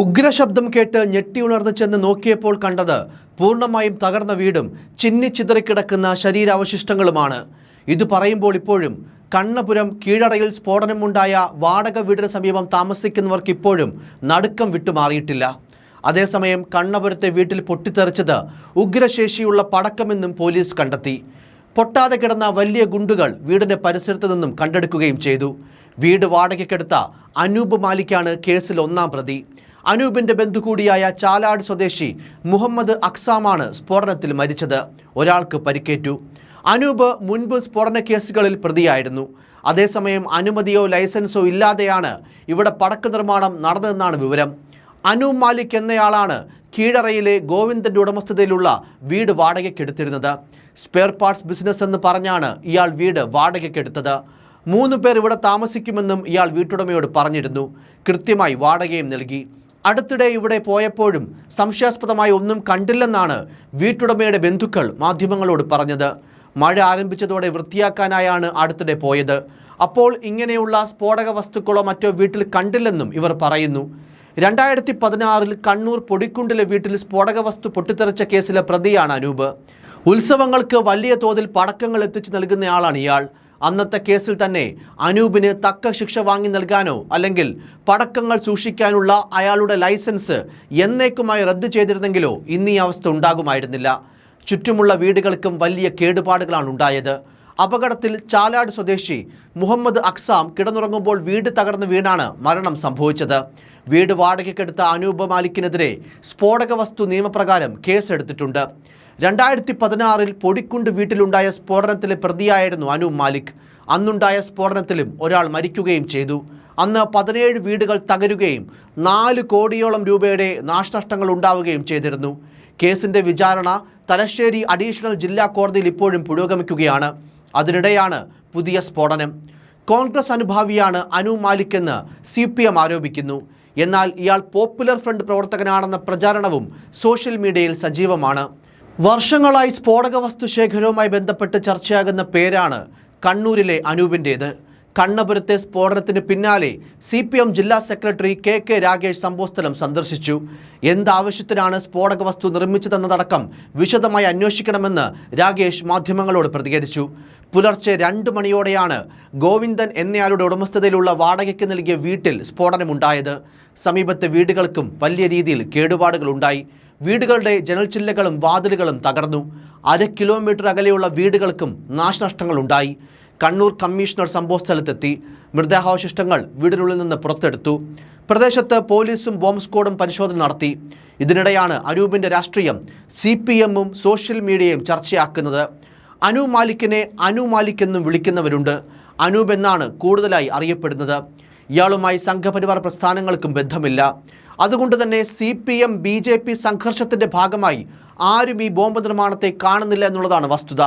ഉഗ്രശബ്ദം കേട്ട് ഞെട്ടി ഉണർന്ന് ചെന്ന് നോക്കിയപ്പോൾ കണ്ടത് പൂർണമായും തകർന്ന വീടും ചിന്നി ചിന്നിച്ചിതറിക്കിടക്കുന്ന ശരീരാവശിഷ്ടങ്ങളുമാണ്. ഇത് പറയുമ്പോൾ ഇപ്പോഴും കണ്ണപുരം കീഴടയിൽ സ്ഫോടനമുണ്ടായ വാടക വീടിന് സമീപം താമസിക്കുന്നവർക്ക് ഇപ്പോഴും നടുക്കം വിട്ടുമാറിയിട്ടില്ല അതേസമയം കണ്ണപുരത്തെ വീട്ടിൽ പൊട്ടിത്തെറിച്ചത് ഉഗ്രശേഷിയുള്ള പടക്കമെന്നും പോലീസ് കണ്ടെത്തി. പൊട്ടാതെ കിടന്ന വലിയ ഗുണ്ടുകൾ വീടിന്റെ പരിസരത്ത് നിന്നും കണ്ടെടുക്കുകയും ചെയ്തു. വീട് വാടകയ്ക്കെടുത്ത അനൂപ് മാലിക്കാണ് കേസിൽ ഒന്നാം പ്രതി. അനൂപിന്റെ ബന്ധു കൂടിയായ ചാലാട് സ്വദേശി മുഹമ്മദ് അക്സാമാണ് സ്ഫോടനത്തിൽ മരിച്ചത്. ഒരാൾക്ക് പരിക്കേറ്റു. അനൂപ് മുൻപ് സ്ഫോടന കേസുകളിൽ പ്രതിയായിരുന്നു. അതേസമയം അനുമതിയോ ലൈസൻസോ ഇല്ലാതെയാണ് ഇവിടെ പടക്ക നിർമ്മാണം നടന്നതെന്നാണ് വിവരം. അനൂ മാലിക് എന്നയാളാണ് കീഴറയിലെ ഗോവിന്ദന്റെ ഉടമസ്ഥതയിലുള്ള വീട് വാടകയ്ക്കെടുത്തിരുന്നത് സ്പെയർ പാർട്സ് ബിസിനസ് എന്ന് പറഞ്ഞാണ് ഇയാൾ വീട് വാടകയ്ക്കെടുത്തത് മൂന്ന് പേർ ഇവിടെ താമസിക്കുമെന്നും ഇയാൾ വീട്ടുടമയോട് പറഞ്ഞിരുന്നു. കൃത്യമായി വാടകയും നൽകി. അടുത്തിടെ ഇവിടെ പോയപ്പോഴും സംശയാസ്പദമായി ഒന്നും കണ്ടില്ലെന്നാണ് വീട്ടുടമയുടെ ബന്ധുക്കൾ മാധ്യമങ്ങളോട് പറഞ്ഞത്. മഴ ആരംഭിച്ചതോടെ വൃത്തിയാക്കാനായാണ് അടുത്തിടെ പോയത്. അപ്പോൾ ഇങ്ങനെയുള്ള സ്ഫോടക വസ്തുക്കളോ മറ്റോ വീട്ടിൽ കണ്ടില്ലെന്നും ഇവർ പറയുന്നു. രണ്ടായിരത്തി പതിനാറിൽ കണ്ണൂർ പൊടിക്കുണ്ടിലെ വീട്ടിൽ സ്ഫോടക വസ്തു പൊട്ടിത്തെറിച്ച കേസിലെ പ്രതിയാണ് അനൂപ്. ഉത്സവങ്ങൾക്ക് വലിയ തോതിൽ പടക്കങ്ങൾ എത്തിച്ചു നൽകുന്നയാളാണ് ഇയാൾ. അന്നത്തെ കേസിൽ തന്നെ അനൂപിന് തക്ക ശിക്ഷ വാങ്ങി നൽകാനോ അല്ലെങ്കിൽ പടക്കങ്ങൾ സൂക്ഷിക്കാനുള്ള അയാളുടെ ലൈസൻസ് എന്നേക്കുമായി റദ്ദു ചെയ്തിരുന്നെങ്കിലോ ഇന്ന് ഈ അവസ്ഥ ഉണ്ടാകുമായിരുന്നില്ല. ചുറ്റുമുള്ള വീടുകൾക്കും വലിയ കേടുപാടുകളാണ് ഉണ്ടായത്. അപകടത്തിൽ ചാലാട് സ്വദേശി മുഹമ്മദ് അക്സാം കിടന്നുറങ്ങുമ്പോൾ വീട് തകർന്നു വീണാണ് മരണം സംഭവിച്ചത്. വീട് വാടകയ്ക്കെടുത്ത അനൂപ് മാലിക്കിനെതിരെ സ്ഫോടക വസ്തു നിയമപ്രകാരം കേസെടുത്തിട്ടുണ്ട്. രണ്ടായിരത്തി പതിനാറിൽ പൊടിക്കുണ്ട് വീട്ടിലുണ്ടായ സ്ഫോടനത്തിലെ പ്രതിയായിരുന്നു അനു മാലിക്. അന്നുണ്ടായ സ്ഫോടനത്തിലും ഒരാൾ മരിക്കുകയും ചെയ്തു. അന്ന് പതിനേഴ് വീടുകൾ തകരുകയും നാല് കോടിയോളം രൂപയുടെ നാശനഷ്ടങ്ങൾ ഉണ്ടാവുകയും ചെയ്തിരുന്നു. കേസിന്റെ വിചാരണ തലശ്ശേരി അഡീഷണൽ ജില്ലാ കോടതിയിൽ ഇപ്പോഴും പുരോഗമിക്കുകയാണ്. അതിനിടെയാണ് പുതിയ സ്ഫോടനം. കോൺഗ്രസ് അനുഭാവിയാണ് അനു മാലിക് എന്ന് സി പി എം ആരോപിക്കുന്നു. എന്നാൽ ഇയാൾ പോപ്പുലർ ഫ്രണ്ട് പ്രവർത്തകനാണെന്ന പ്രചാരണവും സോഷ്യൽ മീഡിയയിൽ സജീവമാണ്. വർഷങ്ങളായി സ്ഫോടക വസ്തു ശേഖരവുമായി ബന്ധപ്പെട്ട് ചർച്ചയാകുന്ന പേരാണ് കണ്ണൂരിലെ അനൂപിന്റേത് കണ്ണപുരത്തെ സ്ഫോടനത്തിന് പിന്നാലെ സി പി എം ജില്ലാ സെക്രട്ടറി കെ കെ രാഗേഷ് സംഭവസ്ഥലം സന്ദർശിച്ചു. എന്താവശ്യത്തിനാണ് സ്ഫോടക വസ്തു നിർമ്മിച്ചതെന്നതടക്കം വിശദമായി അന്വേഷിക്കണമെന്ന് രാഗേഷ് മാധ്യമങ്ങളോട് പ്രതികരിച്ചു. പുലർച്ചെ രണ്ട് മണിയോടെയാണ് ഗോവിന്ദൻ എന്നയാളുടെ ഉടമസ്ഥതയിലുള്ള വാടകയ്ക്ക് നൽകിയ വീട്ടിൽ സ്ഫോടനമുണ്ടായത്. സമീപത്തെ വീടുകൾക്കും വലിയ രീതിയിൽ കേടുപാടുകളുണ്ടായി. വീടുകളുടെ ജനൽച്ചില്ലകളും വാതിലുകളും തകർന്നു. അര കിലോമീറ്റർ അകലെയുള്ള വീടുകൾക്കും നാശനഷ്ടങ്ങളുണ്ടായി. കണ്ണൂർ കമ്മീഷണർ സംഭവ സംഭവസ്ഥലത്തെത്തി മൃതദേഹാവശിഷ്ടങ്ങൾ വീടിനുള്ളിൽ നിന്ന് പുറത്തെടുത്തു. പ്രദേശത്ത് പോലീസും ബോംബ് സ്ക്വാഡും പരിശോധന നടത്തി. ഇതിനിടെയാണ് അനൂപിന്റെ രാഷ്ട്രീയം സി പി എമ്മും സോഷ്യൽ മീഡിയയും ചർച്ചയാക്കുന്നത്. അനു മാലിക്കിനെ അനു മാലിക് എന്നും വിളിക്കുന്നവരുണ്ട്. അനൂപ് എന്നാണ് കൂടുതലായി അറിയപ്പെടുന്നത്. ഇയാളുമായി സംഘപരിവാർ പ്രസ്ഥാനങ്ങൾക്കും ബന്ധമില്ല. അതുകൊണ്ട് തന്നെ C P M B J P സംഘർഷത്തിന്റെ ഭാഗമായി ആരും ഈ ബോംബ് നിർമ്മാണത്തെ കാണുന്നില്ല എന്നുള്ളതാണ് വസ്തുത.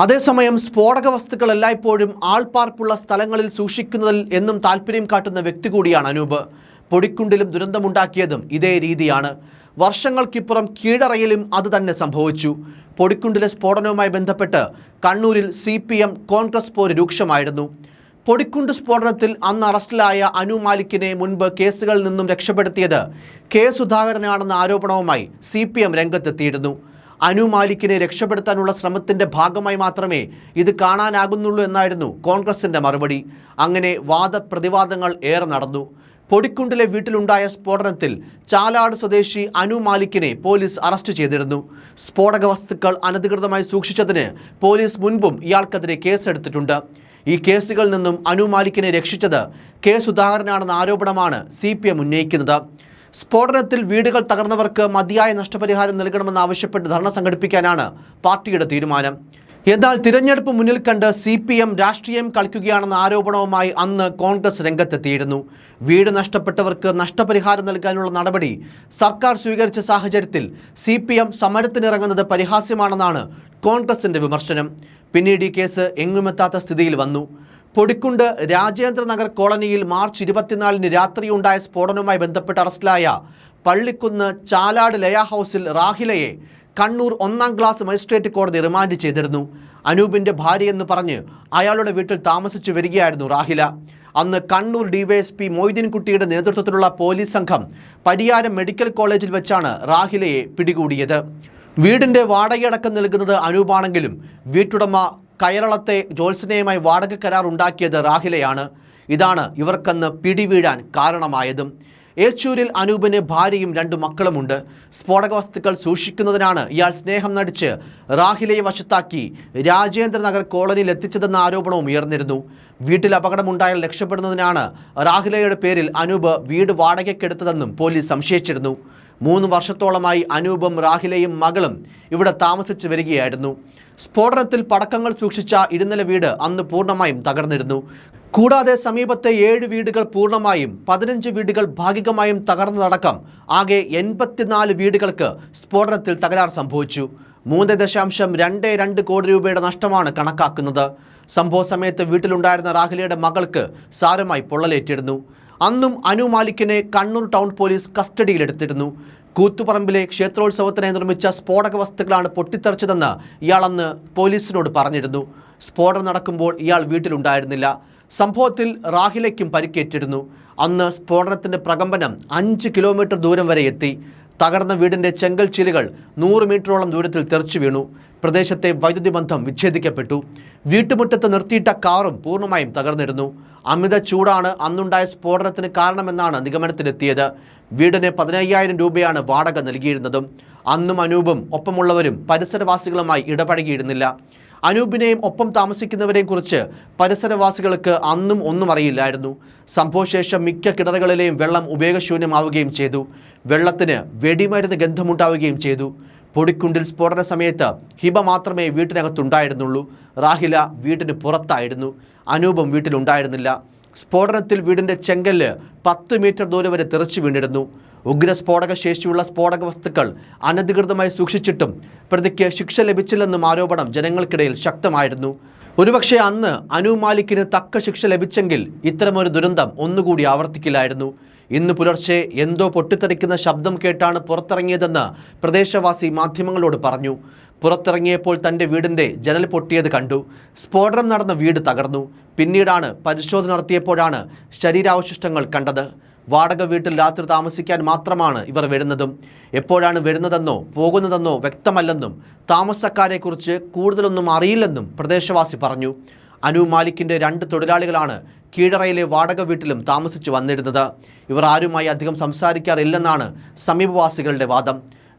അതേസമയം സ്ഫോടക വസ്തുക്കൾ എല്ലായ്പ്പോഴും ആൾപാർപ്പുള്ള സ്ഥലങ്ങളിൽ സൂക്ഷിക്കുന്നതിൽ എന്നും താല്പര്യം കാട്ടുന്ന വ്യക്തി കൂടിയാണ് അനൂപ്. പൊടിക്കുണ്ടിലും ദുരന്തമുണ്ടാക്കിയതും ഇതേ രീതിയാണ്. വർഷങ്ങൾക്കിപ്പുറം കീഴറയിലും അത് തന്നെ സംഭവിച്ചു. പൊടിക്കുണ്ടിലെ സ്ഫോടനവുമായി ബന്ധപ്പെട്ട് കണ്ണൂരിൽ സി കോൺഗ്രസ് പോര് രൂക്ഷമായിരുന്നു. പൊടിക്കുണ്ട് സ്ഫോടനത്തിൽ അന്ന് അറസ്റ്റിലായ അനു മാലിക്കിനെ മുൻപ് കേസുകളിൽ നിന്നും രക്ഷപ്പെടുത്തിയത് കെ സുധാകരനാണെന്ന ആരോപണവുമായി സി പി എം രംഗത്തെത്തിയിരുന്നു. അനു മാലിക്കിനെ രക്ഷപ്പെടുത്താനുള്ള ശ്രമത്തിന്റെ ഭാഗമായി മാത്രമേ ഇത് കാണാനാകുന്നുള്ളൂ എന്നായിരുന്നു കോൺഗ്രസിന്റെ മറുപടി. അങ്ങനെ വാദപ്രതിവാദങ്ങൾ ഏറെ നടന്നു. പൊടിക്കുണ്ടിലെ വീട്ടിലുണ്ടായ സ്ഫോടനത്തിൽ ചാലാട് സ്വദേശി അനു മാലിക്കിനെ പോലീസ് അറസ്റ്റ് ചെയ്തിരുന്നു. സ്ഫോടക വസ്തുക്കൾ അനധികൃതമായി സൂക്ഷിച്ചതിന് പോലീസ് മുൻപും ഇയാൾക്കെതിരെ കേസെടുത്തിട്ടുണ്ട്. ഈ കേസുകളിൽ നിന്നും അനു മാലിക്കിനെ രക്ഷിച്ചത് കെ സുധാകരനാണെന്ന ആരോപണമാണ് സി പി എം ഉന്നയിക്കുന്നത്. സ്ഫോടനത്തിൽ വീടുകൾ തകർന്നവർക്ക് മതിയായ നഷ്ടപരിഹാരം നൽകണമെന്ന് ആവശ്യപ്പെട്ട് ധർണ സംഘടിപ്പിക്കാനാണ് പാർട്ടിയുടെ തീരുമാനം. എന്നാൽ തിരഞ്ഞെടുപ്പ് മുന്നിൽ കണ്ട് സി പി എം രാഷ്ട്രീയം കളിക്കുകയാണെന്ന ആരോപണവുമായി അന്ന് കോൺഗ്രസ് രംഗത്തെത്തിയിരുന്നു. വീട് നഷ്ടപ്പെട്ടവർക്ക് നഷ്ടപരിഹാരം നൽകാനുള്ള നടപടി സർക്കാർ സ്വീകരിച്ച സാഹചര്യത്തിൽ സി പി എം സമരത്തിനിറങ്ങുന്നത് പരിഹാസ്യമാണെന്നാണ് കോൺഗ്രസിന്റെ വിമർശനം. പിന്നീട് ഈ കേസ് എങ്ങുമെത്താത്ത സ്ഥിതിയിൽ വന്നു. പൊടിക്കുണ്ട് രാജേന്ദ്രനഗർ കോളനിയിൽ മാർച്ച് ഇരുപത്തിനാലിന് രാത്രിയുണ്ടായ സ്ഫോടനവുമായി ബന്ധപ്പെട്ട് അറസ്റ്റിലായ പള്ളിക്കുന്ന് ചാലാട് ലയ ഹൗസിൽ റാഹിലയെ കണ്ണൂർ ഒന്നാം ക്ലാസ് മജിസ്ട്രേറ്റ് കോടതി റിമാൻഡ് ചെയ്തിരുന്നു. അനൂപിന്റെ ഭാര്യയെന്ന് പറഞ്ഞ് അയാളുടെ വീട്ടിൽ താമസിച്ചു വരികയായിരുന്നു റാഹില. അന്ന് കണ്ണൂർ ഡിവൈഎസ്പി മൊയ്തീൻകുട്ടിയുടെ നേതൃത്വത്തിലുള്ള പോലീസ് സംഘം പരിയാരം മെഡിക്കൽ കോളേജിൽ വെച്ചാണ് റാഹിലയെ പിടികൂടിയത്. വീടിന്റെ വാടകയടക്കം നൽകുന്നത് അനൂപാണെങ്കിലും വീട്ടുടമ കയറളത്തെ ജോത്സനയുമായി വാടക കരാർ ഉണ്ടാക്കിയത് റാഹിലയാണ് ഇതാണ് ഇവർക്കന്ന് പിടിവീഴാൻ കാരണമായതും. ഏച്ചൂരിൽ അനൂപിന് ഭാര്യയും രണ്ട് മക്കളുമുണ്ട്. സ്ഫോടക വസ്തുക്കൾ സൂക്ഷിക്കുന്നതിനാണ് ഇയാൾ സ്നേഹം നടിച്ച് റാഹിലയെ വശത്താക്കി രാജേന്ദ്രനഗർ കോളനിയിൽ എത്തിച്ചതെന്ന ആരോപണവും ഉയർന്നിരുന്നു. വീട്ടിൽ അപകടമുണ്ടായാൽ രക്ഷപ്പെടുന്നതിനാണ് റാഹിലയുടെ പേരിൽ അനൂപ് വീട് വാടകയ്ക്കെടുത്തതെന്നും പോലീസ് സംശയിച്ചിരുന്നു. മൂന്ന് വർഷത്തോളമായി അനൂപും റാഹിലയും മകളും ഇവിടെ താമസിച്ചു വരികയായിരുന്നു. സ്ഫോടനത്തിൽ പടക്കങ്ങൾ സൂക്ഷിച്ച ഇടുന്നല വീട് അന്ന് പൂർണമായും തകർന്നിരുന്നു. കൂടാതെ സമീപത്തെ ഏഴ് വീടുകൾ പൂർണമായും പതിനഞ്ച് വീടുകൾ ഭാഗികമായും തകർന്നതടക്കം ആകെ എൺപത്തിനാല് വീടുകൾക്ക് സ്ഫോടനത്തിൽ തകരാർ സംഭവിച്ചു. മൂന്ന് ദശാംശം രണ്ട് രണ്ട് കോടി രൂപയുടെ നഷ്ടമാണ് കണക്കാക്കുന്നത്. സംഭവ സമയത്ത് വീട്ടിലുണ്ടായിരുന്ന റാഹിലയുടെ മകൾക്ക് സാരമായി പൊള്ളലേറ്റിരുന്നു. അന്നും അനു മാലിക്കിനെ കണ്ണൂർ ടൗൺ പോലീസ് കസ്റ്റഡിയിലെടുത്തിരുന്നു. കൂത്തുപറമ്പിലെ ക്ഷേത്രോത്സവത്തിനായി നിർമ്മിച്ച സ്ഫോടക വസ്തുക്കളാണ് പൊട്ടിത്തെറിച്ചതെന്ന് ഇയാളന്ന് പോലീസിനോട് പറഞ്ഞിരുന്നു. സ്ഫോടനം നടക്കുമ്പോൾ ഇയാൾ വീട്ടിലുണ്ടായിരുന്നില്ല. സംഭവത്തിൽ റാഹിലയ്ക്കും പരിക്കേറ്റിരുന്നു. അന്ന് സ്ഫോടനത്തിന്റെ പ്രകമ്പനം അഞ്ച് കിലോമീറ്റർ ദൂരം വരെ എത്തി. തകർന്ന വീടിന്റെ ചെങ്കൽ ചീലുകൾ നൂറ് മീറ്ററോളം ദൂരത്തിൽ തെറിച്ചു വീണു. പ്രദേശത്തെ വൈദ്യുതി ബന്ധം വിച്ഛേദിക്കപ്പെട്ടു. വീട്ടുമുറ്റത്ത് നിർത്തിയിട്ട കാറും പൂർണമായും തകർന്നിരുന്നു. അമിത ചൂടാണ് അന്നുണ്ടായ സ്ഫോടനത്തിന് കാരണമെന്നാണ് നിഗമനത്തിലെത്തിയത്. വീടിന് പതിനയ്യായിരം രൂപയാണ് വാടക നൽകിയിരുന്നതും. അന്നും അനൂപും ഒപ്പമുള്ളവരും പരിസരവാസികളുമായി ഇടപഴകിയിരുന്നില്ല. അനൂപിനെയും ഒപ്പം താമസിക്കുന്നവരെയും കുറിച്ച് പരിസരവാസികൾക്ക് അന്നും ഒന്നും അറിയില്ലായിരുന്നു. സംഭവശേഷം മിക്ക കിണറുകളിലെയും വെള്ളം ഉപയോഗശൂന്യമാവുകയും ചെയ്തു. വെള്ളത്തിന് വെടിമരുന്ന് ഗന്ധമുണ്ടാവുകയും ചെയ്തു. പൊടിക്കുണ്ടിൽ സ്ഫോടന സമയത്ത് ഹിബ മാത്രമേ വീട്ടിനകത്തുണ്ടായിരുന്നുള്ളൂ. റാഹില വീട്ടിന് പുറത്തായിരുന്നു. അനൂപം വീട്ടിലുണ്ടായിരുന്നില്ല. സ്ഫോടനത്തിൽ വീടിന്റെ ചെങ്കല്ല് പത്ത് മീറ്റർ ദൂരം വരെ തെറിച്ചു വീണിരുന്നു. ഉഗ്രസ്ഫോടക ശേഷിയുള്ള സ്ഫോടക വസ്തുക്കൾ അനധികൃതമായി സൂക്ഷിച്ചിട്ടും പ്രതിക്ക് ശിക്ഷ ലഭിച്ചില്ലെന്നും ആരോപണം ജനങ്ങൾക്കിടയിൽ ശക്തമായിരുന്നു. ഒരുപക്ഷെ അന്ന് അനു മാലിക്കിന് തക്ക ശിക്ഷ ലഭിച്ചെങ്കിൽ ഇത്തരമൊരു ദുരന്തം ഒന്നുകൂടി ആവർത്തിക്കില്ലായിരുന്നു. ഇന്ന് പുലർച്ചെ എന്തോ പൊട്ടിത്തെറിക്കുന്ന ശബ്ദം കേട്ടാണ് പുറത്തിറങ്ങിയതെന്ന് പ്രദേശവാസി മാധ്യമങ്ങളോട് പറഞ്ഞു. പുറത്തിറങ്ങിയപ്പോൾ തന്റെ വീടിന്റെ ജനൽ പൊട്ടിയത് കണ്ടു. സ്ഫോടനം നടന്ന വീട് തകർന്നു. പിന്നീടാണ് പരിശോധന നടത്തിയപ്പോഴാണ് ശരീരാവശിഷ്ടങ്ങൾ കണ്ടത്. വാടക വീട്ടിൽ രാത്രി താമസിക്കാൻ മാത്രമാണ് ഇവർ വരുന്നതും. എപ്പോഴാണ് വരുന്നതെന്നോ പോകുന്നതെന്നോ വ്യക്തമല്ലെന്നും താമസക്കാരെക്കുറിച്ച് കൂടുതലൊന്നും അറിയില്ലെന്നും പ്രദേശവാസി പറഞ്ഞു. അനു മാലിക്കിന്റെ രണ്ട് തൊഴിലാളികളാണ് കീഴറയിലെ വാടക വീട്ടിലും താമസിച്ചു വന്നിരുന്നത്. ഇവർ ആരുമായി അധികം സംസാരിക്കാറില്ലെന്നാണ് സമീപവാസികളുടെ വാദം.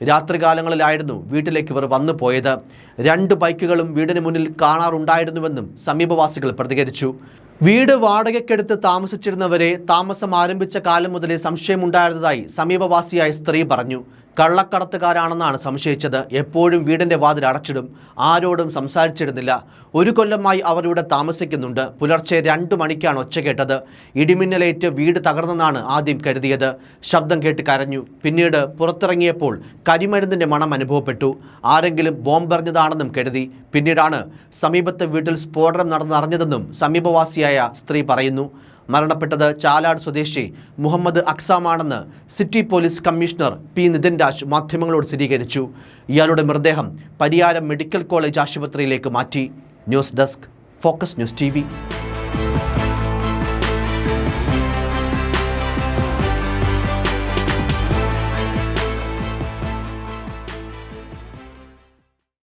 രാത്രികാലങ്ങളിലായിരുന്നു വീട്ടിലേക്ക് ഇവർ വന്നു പോയത്. രണ്ട് ബൈക്കുകളും വീടിന് മുന്നിൽ കാണാറുണ്ടായിരുന്നുവെന്നും സമീപവാസികൾ പ്രതികരിച്ചു. വീട് വാടകയ്ക്കെടുത്ത് താമസിച്ചിരുന്നവരെ താമസം ആരംഭിച്ച കാലം മുതലേ സംശയമുണ്ടായിരുന്നതായി സമീപവാസിയായ സ്ത്രീ പറഞ്ഞു. കള്ളക്കടത്തുകാരാണെന്നാണ് സംശയിച്ചത്. എപ്പോഴും വീടിന്റെ വാതിൽ അടച്ചിടും. ആരോടും സംസാരിച്ചിരുന്നില്ല ഒരു കൊല്ലമായി അവർ ഇവിടെ താമസിക്കുന്നുണ്ട്. പുലർച്ചെ രണ്ടു മണിക്കാണ് ഒച്ച കേട്ടത്. ഇടിമിന്നലേറ്റ് വീട് തകർന്നെന്നാണ് ആദ്യം കരുതിയത്. ശബ്ദം കേട്ട് കരഞ്ഞു. പിന്നീട് പുറത്തിറങ്ങിയപ്പോൾ കരിമരുന്നിന്റെ മണം അനുഭവപ്പെട്ടു. ആരെങ്കിലും ബോംബെറിഞ്ഞതാണെന്നും കരുതി. പിന്നീടാണ് സമീപത്തെ വീട്ടിൽ സ്ഫോടനം നടന്നറിഞ്ഞതെന്നും സമീപവാസിയായ സ്ത്രീ പറയുന്നു. മരണപ്പെട്ടത് ചാലാട് സ്വദേശി Muhammad അക്സാമാണെന്ന് city police commissioner P Nithin Raj മാധ്യമങ്ങളോട് സ്ഥിരീകരിച്ചു. ഇയാളുടെ മൃതദേഹം പരിയാരം മെഡിക്കൽ കോളേജ് ആശുപത്രിയിലേക്ക് മാറ്റി. News desk focus news T